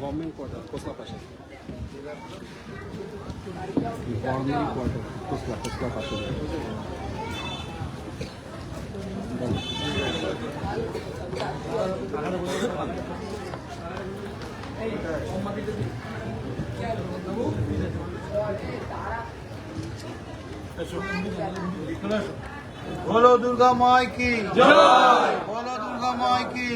Government quarter কোসলা পাশে government quarter কোসলা কোসলা পাশে বলো দুর্গা মায় কি বলো দুর্গা মায় কি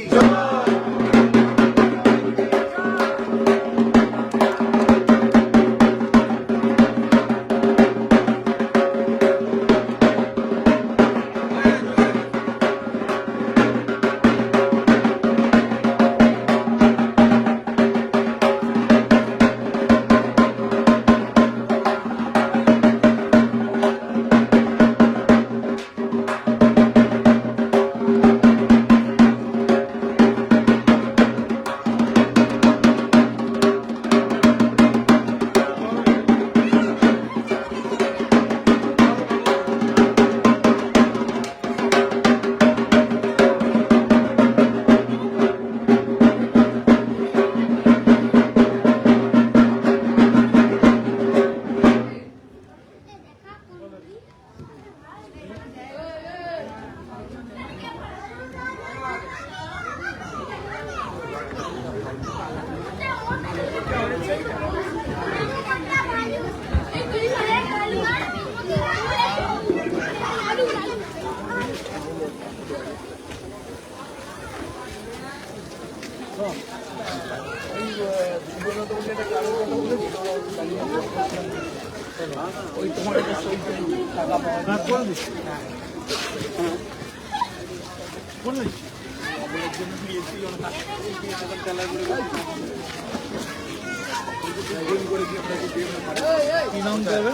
কি নাম দেবে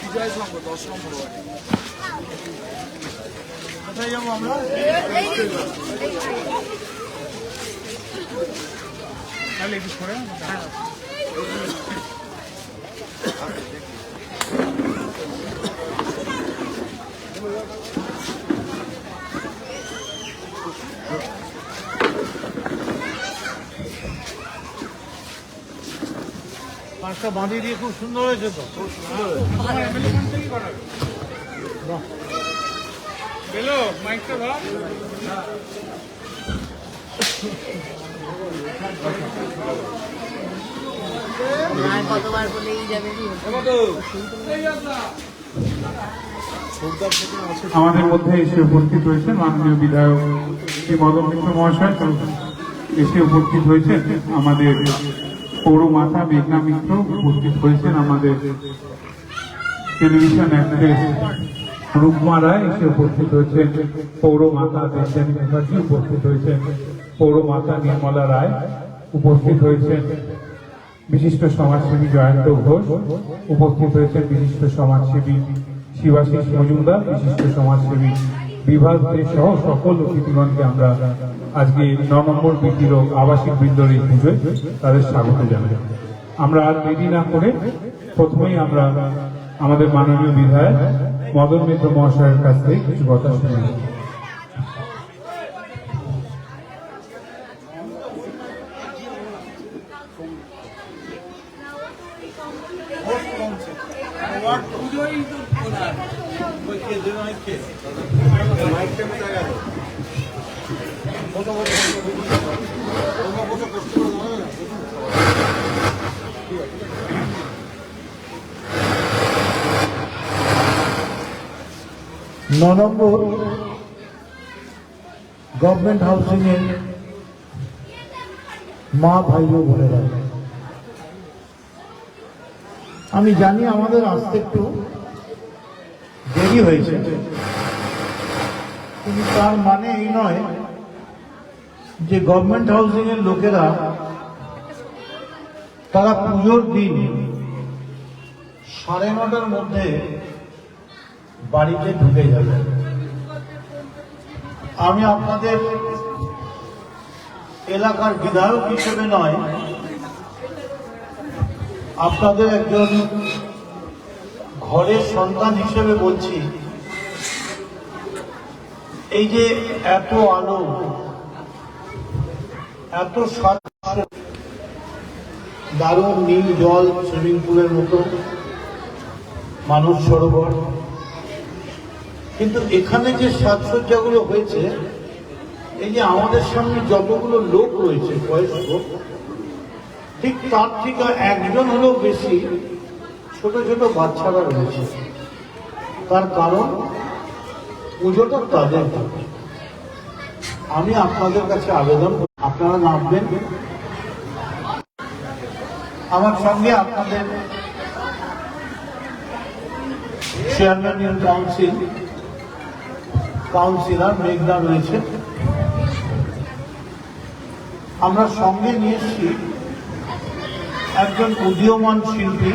বিজয় সংঘ দশ নম্বর। কোথায় যাব আমরা তাহলে একটু সরে হ্যাঁ পাঁচটা বাঁধিয়ে দিয়ে খুব সুন্দর হয়েছে তো। খুব সুন্দর বেলো মাইকটা ধর। কতবার বলেই যাবে? আমাদের মধ্যে এসে উপস্থিত হয়েছেন মাননীয় বিধায়ক শ্রী মদন মিত্র মহাশয়। এসে উপস্থিত হয়েছেন আমাদের পৌর মাতা মেঘনা মিত্র উপস্থিত হয়েছেন আমাদের টেলিভিশন অ্যাক্ট্রেস রূপমা রায়, এসে উপস্থিত হয়েছেন। পৌর মাতা দেশানী মুখার্জি উপস্থিত হয়েছেন। পৌর মাতা নির্মলা রায় উপস্থিত হয়েছেন। বিশিষ্ট সমাজসেবী জয়ন্ত ঘোষ উপস্থিত হয়েছেন। বিশিষ্ট সমাজসেবী শিবাশিস মজুমদার, বিশিষ্ট সমাজসেবী বিভাগ দে সহ সকল অতিথিগণকে আমরা আজকে ন নম্বর বৃদ্ধির আবাসিক বৃন্দর এই পুজোয় তাদের স্বাগত জানাই। আমরা আর দেরি না করে প্রথমেই আমরা আমাদের মাননীয় বিধায়ক মদন মিত্র মহাশয়ের কাছ থেকে কিছু কথা শুনে নম্বর গভর্নমেন্ট হাউসিং এ মা ভাই ও বোনেরা আমি জানি আমাদের আসতে একটু দেরি হয়েছে। কিন্তু তার মানে এই নয় যে গভর্নমেন্ট হাউসিং এর লোকেরা তারা পুজোর দিন সাড়ে নটার মধ্যে বাড়িতে ঢুকে যাবে। আমি আপনাদের এলাকার বিধায়ক হিসেবে নয়, আপনাদের একজন ঘরের সন্তান হিসেবে বলছি। এই যে এত আলো, এত দারুণ নীল জল সুইমিং পুলের মতো, মানুষ সরোবর। কিন্তু এখানে যে সাজসজ্জাগুলো হয়েছে, এই যে আমাদের সামনে যতগুলো লোক রয়েছে, বয়স্ক, ঠিক তার থেকে একজন হলেও বেশি ছোট ছোট বাচ্চারা রয়েছে। তার কারণ, পুজোটা তাদের আমি আপনাদের কাছে আবেদন আপনারা নামবেন। আমার সঙ্গে আপনাদের চেয়ারম্যান ইন কাউন্সিল কাউন্সিলর মেঘনা রয়েছে। আমরা সঙ্গে নিয়ে এসেছি একজন উদীয়মান শিল্পী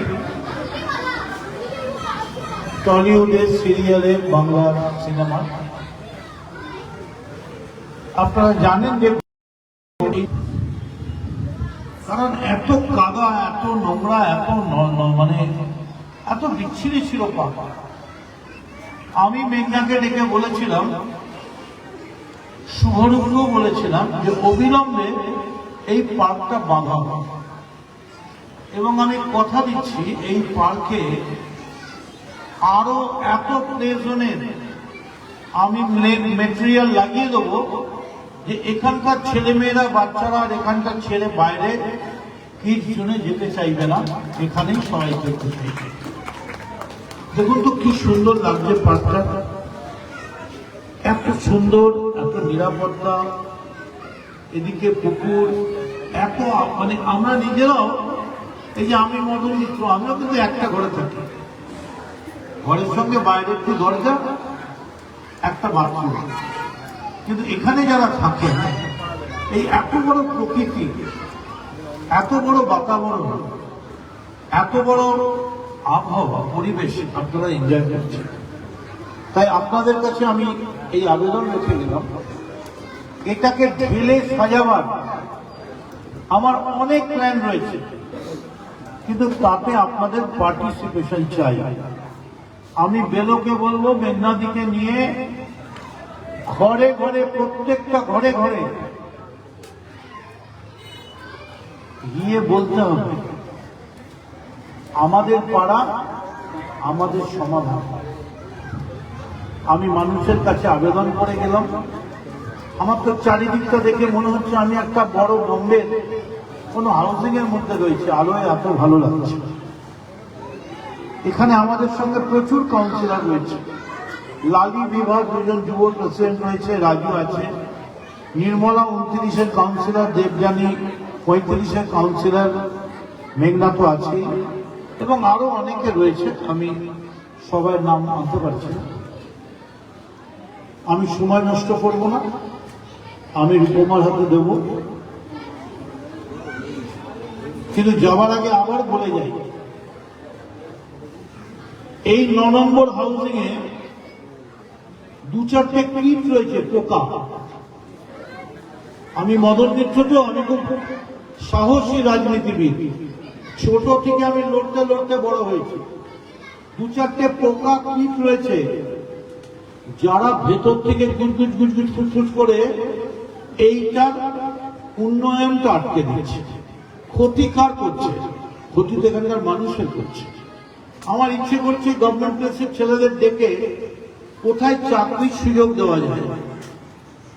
টলিউডের সিরিয়ালে বাংলা সিনেমা। আপনারা জানেন যে কারণ এত কাদা, এত নোংরা, এত মানে এত বিচ্ছিরি ছিল পাপা। আমি মেঘনাকে ডেকে বলেছিলাম, শুভরূপকেও বলেছিলাম যে অবিলম্বে এই পার্কটা বাঁধা। এবং আমি কথা দিচ্ছি, এই পার্কে আরও এত প্লেজনের আমি মেটেরিয়াল লাগিয়ে দেবো যে এখানকার ছেলেমেয়েরা, বাচ্চারা আর এখানকার ছেলে বাইরে কিড জোনে যেতে চাইবে না, এখানেই সবাই দেখতে চাইবে দেখুন তো কি সুন্দর লাগছে পার্কটা এত সুন্দর, এত নিরাপত্তা, এদিকে পুকুর, এত মানে আমরা নিজেরাও, এই যে আমি মদন মিত্র, আমিও কিন্তু একটা ঘরে থাকি। ঘরের সঙ্গে বাইরে একটু দরজা, একটা বাথরুম। কিন্তু এখানে যারা থাকে এই এত বড় প্রকৃতি, এত বড় বাতাবরণ, এত বড় আবহাওয়া, পরিবেশ আপনারা এনজয় করছেন। তাই আপনাদের কাছে আমি এই আবেদন রেখে দিলাম। এটাকে ঢেলে সাজাবার আমার অনেক প্ল্যান রয়েছে। কিন্তু তাতে আপনাদের পার্টিসিপেশন চাই। আমি বেলোকে বলব, মেঘনাদিকে নিয়ে ঘরে ঘরে, প্রত্যেকটা ঘরে ঘরে গিয়ে বলতে হবে। আমাদের পাড়া, আমাদের সমাধান। আমি মানুষের কাছে আবেদন করে গেলাম। আমার তো চারিদিকটা দেখে মনে হচ্ছে আমি একটা বড় বোম্বে। কোনো হাউসিং এর মধ্যে রয়েছে। আলোয় এত ভালো লাগছে। এখানে আমাদের সঙ্গে প্রচুর কাউন্সিলর রয়েছে। লালি বিভাগ, দুজন যুব প্রেসিডেন্ট রয়েছে, রাজু আছে। নির্মলা উনত্রিশের কাউন্সিলর দেবযানী পঁয়ত্রিশের কাউন্সিলর মেঘনা তো আছে। এবং আরও অনেকে রয়েছে, আমি সবার নাম আনতে পারছি আমি সময় নষ্ট করব না, আমি রূপমার হাতে দেব। কিন্তু যাওয়ার আগে আবার বলে যাই, এই ন নম্বর হাউসিং এ দু চারটে কীট রয়েছে, পোকা। আমি মদন মিত্র তো আমি খুব সাহসী রাজনীতিবিদ। ছোট থেকে আমি লড়তে লড়তে বড় হয়েছি। দু চারটে পোকা কীট রয়েছে। যারা ভেতর থেকে গুজগুজ গুজগুজ ফুসফুস করে এইটার উন্নয়নটা আটকে দিচ্ছে। ক্ষতিকার করছে। ক্ষতি তো এখানকার মানুষের করছে। আমার ইচ্ছে করছে গভর্নমেন্ট প্লেসের ছেলেদের ডেকে কোথায় চাকরির সুযোগ দেওয়া যায়।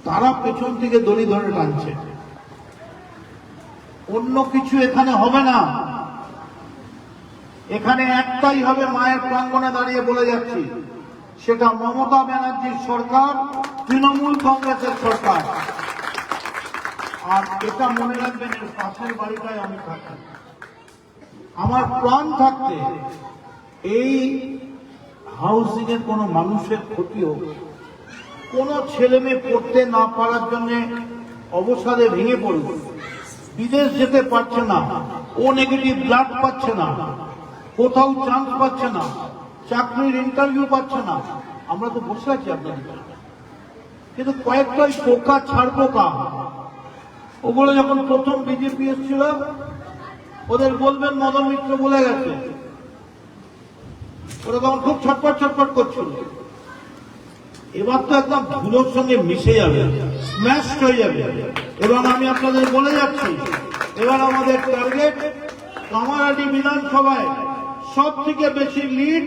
তারা পেছন থেকে দড়ি ধরে টানছে। অন্য কিছু এখানে হবে না। এখানে একটাই হবে মায়ের প্রাঙ্গণে দাঁড়িয়ে বলে যাচ্ছি। সেটা মমতা ব্যানার্জির সরকার, তৃণমূল কংগ্রেসের সরকার। আর এটা মনে রাখবেন, এর পাশের বাড়িটায় আমি থাকি। আমার প্রাণ থাকতে এই হাউসিং এর কোনো মানুষের ক্ষতি হোক কোনো ছেলে মেয়ে পড়তে না পারার জন্য অবসাদে ভেঙে পড়ুক। বিদেশ যেতে পারছে না, ও নেগেটিভ ব্লাড পাচ্ছে না। কোথাও চান্স পাচ্ছে না, চাকরির ইন্টারভিউ পাচ্ছে না। আমরা তো বসে আছি আপনাদের কিন্তু কয়েকটা ওই পোকা ছাড় পোকা ওগুলো যখন প্রথম বিজেপি এসেছিল, ওদের বলবেন মদন মিত্র বলে গেছে। ওরা তখন খুব ছটপট ছটপট করছিল। এবার তো একদম ধুলোর সঙ্গে মিশে যাবে স্ম্যাশ হয়ে যাবে। এবং আমি আপনাদের বলে যাচ্ছি, এবার আমাদের টার্গেট কামারাটি বিধানসভায় সব থেকে বেশি লিড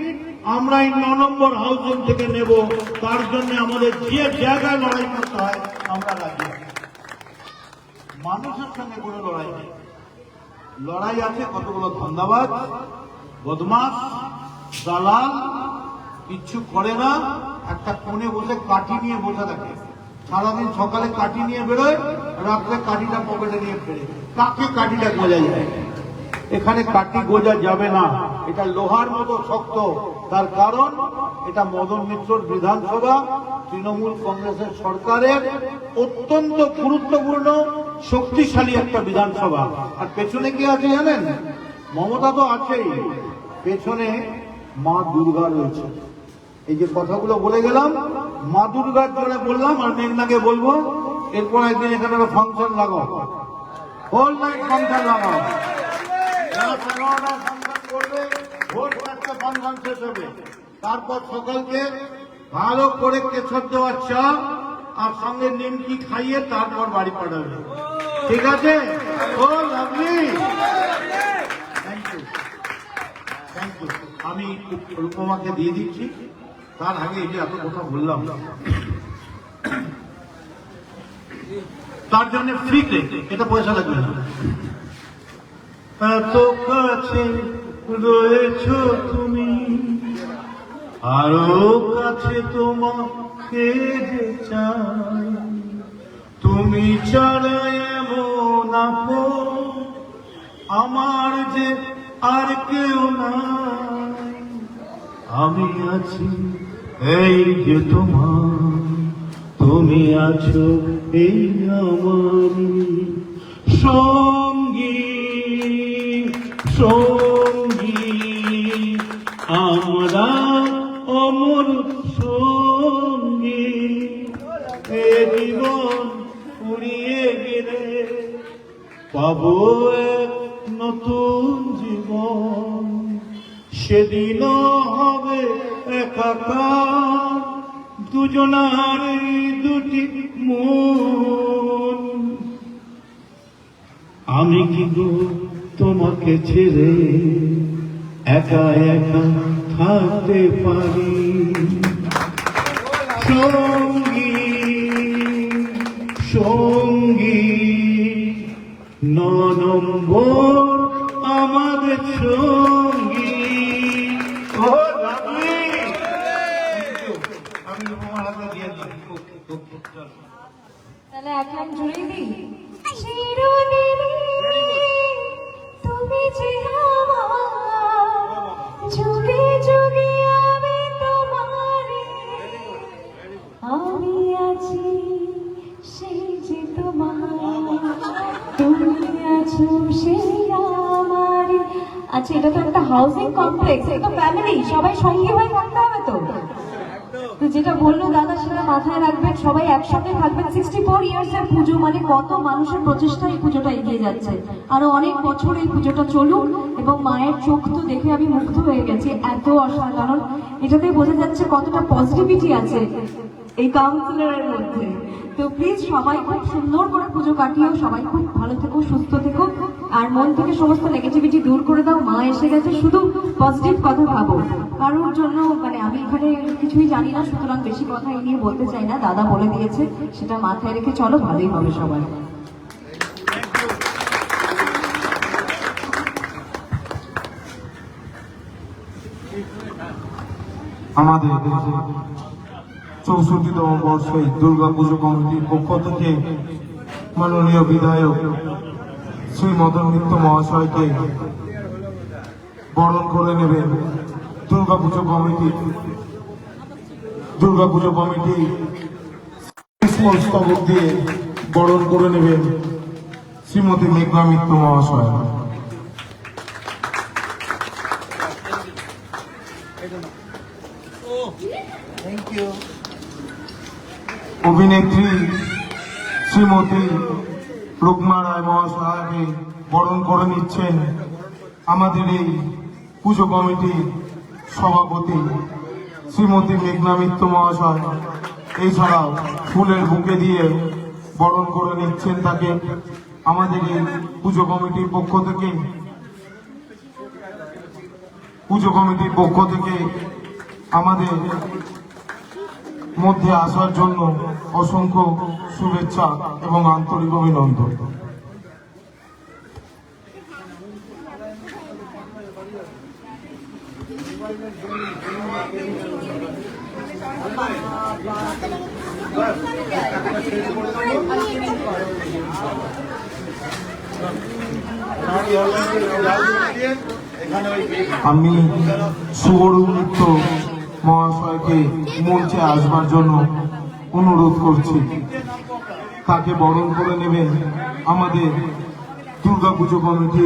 আমরা এই ন নম্বর হাউজিং থেকে নেব। তার জন্য আমাদের যে জায়গায় লড়াই করতে হয়, আমরা রাজি মানুষের সঙ্গে কোনো লড়াই নেই। লড়াই আছে কতগুলো ধান্দাবাজ বদমাস দালাল, কিচ্ছু করে না। একটা কোণে বসে কাঠি নিয়ে বসে থাকে। সারাদিন সকালে কাঠি নিয়ে বেরোয়, রাত্রে কাঠিটা পকেটে নিয়ে ফেরে। কাকে কাঠিটা গোজা যায়? এখানে কাঠি গোজা যাবে না। এটা লোহার মতো শক্ত। তার কারণ, এটা মদন মিত্রর বিধানসভা, তৃণমূল কংগ্রেসের সরকারের অত্যন্ত গুরুত্বপূর্ণ, শক্তিশালী একটা বিধানসভা। আর পেছনে কি আছে জানেন? মমতা তো আছেই। পেছনে মা দুর্গা রয়েছে। এই যে কথাগুলো বলে গেলাম, মা দুর্গার জন্য বললাম, আর মেঘনাকে বলব, এরপর একদিন এখানে একটা ফাংশন লাগাও। হোল নাইট ফাংশন লাগাও। ভোট একটা ফাংশন শেষ তারপর সকালকে ভালো করে কেশর দেওয়ার চা আর সঙ্গে নিমকি খাইয়ে তারপর বাড়ি পাঠাবে। ঠিক আছে? ও lovely thank you thank you আমি রূপমাকে দিয়ে দিচ্ছি। তার আগে এই যে এত কথা বললাম। তার জন্য ফ্রি এটা পয়সা লাগবে না। এত কাছে রয়েছ তুমি। আরও কাছে তোমাকে যে চাই। তুমি ছাড়া এমন আমার যে আর কেউ নাই। আমি আছি এই যে তোমার। তুমি আছো এই আমার সঙ্গী সঙ্গী। আমরা অমর সঙ্গী। এ জীবন উড়িয়ে গেলে পাবো নতুন জীবন। সেদিন হবে একাকার, দুজনার দুটি মন। আমি কি গো তোমাকে ছেড়ে একা একা থাকতে পারি। সঙ্গী সঙ্গী ন নম্বর আমাদের সঙ্গী। তাহলে এক লাইন জুড়েই দিই। তুমি যে আমার, আচ্ছা এটা তো একটা হাউসিং কমপ্লেক্স এটা ফ্যামিলি সবাই সঙ্গে হয়ে থাকতে হবে তো। তো যেটা বলল দাদা, সেটা মাথায় রাখবেন, সবাই একসঙ্গে থাকবেন। সিক্সটি ফোর ইয়ার্স এর পুজো মানে কত মানুষের প্রচেষ্টা এই পুজোটা এগিয়ে যাচ্ছে। আরও অনেক বছর এই পুজোটা চলুক, এবং মায়ের চোখ তো দেখে আমি মুগ্ধ হয়ে গেছি, এত অসাধারণ। এটাতে বোঝা যাচ্ছে কতটা পজিটিভিটি আছে এই কাউন্সিলরের মধ্যে। তো প্লিজ সবাই খুব সুন্দর করে পুজো কাটিও, সবাই খুব ভালো থেকো, সুস্থ থেকো। আর মন থেকে সমস্ত নেগেটিভিটি দূর করে দাও, মা এসে গেছে, শুধু পজিটিভ কথা ভাবো। কারোর জন্য মানে আমি এখানে কিছুই জানি না, সুতরাং বেশি কথা এই নিয়ে বলতে চাই না, দাদা বলে দিয়েছে, সেটা মাথায় রেখে চলো, ভালোই হবে সবাই। আমাদের চৌষট্টিতম বর্ষে দুর্গা পুজো কমিটির পক্ষ থেকে মাননীয় বিধায়ক শ্রী মদন মিত্র মহাশয়কে বরণ করে নেবেন দুর্গা পুজো কমিটি। দুর্গা পুজো কমিটি স্তবক দিয়ে বরণ করে নেবেন শ্রীমতী মেঘনা মিত্র মহাশয়। অভিনেত্রী শ্রীমতী রুকমা রায় মহাশয়কে বরণ করে নিচ্ছেন আমাদের এই পুজো কমিটির সভাপতি শ্রীমতী মেঘনা মিত্র মহাশয়। এছাড়াও ফুলের বুকে দিয়ে বরণ করে নিচ্ছেন তাকে আমাদের এই পুজো কমিটির পক্ষ থেকে। পুজো কমিটির পক্ষ থেকে আমাদের মধ্যে আসার জন্য অসংখ্য শুভেচ্ছা এবং আন্তরিক অভিনন্দন। আমি সুবরু মিত্র মহাশয়কে মঞ্চে আসবার জন্য অনুরোধ করছি তাকে বরণ করে নেবেন আমাদের দুর্গাপুজো কমিটি।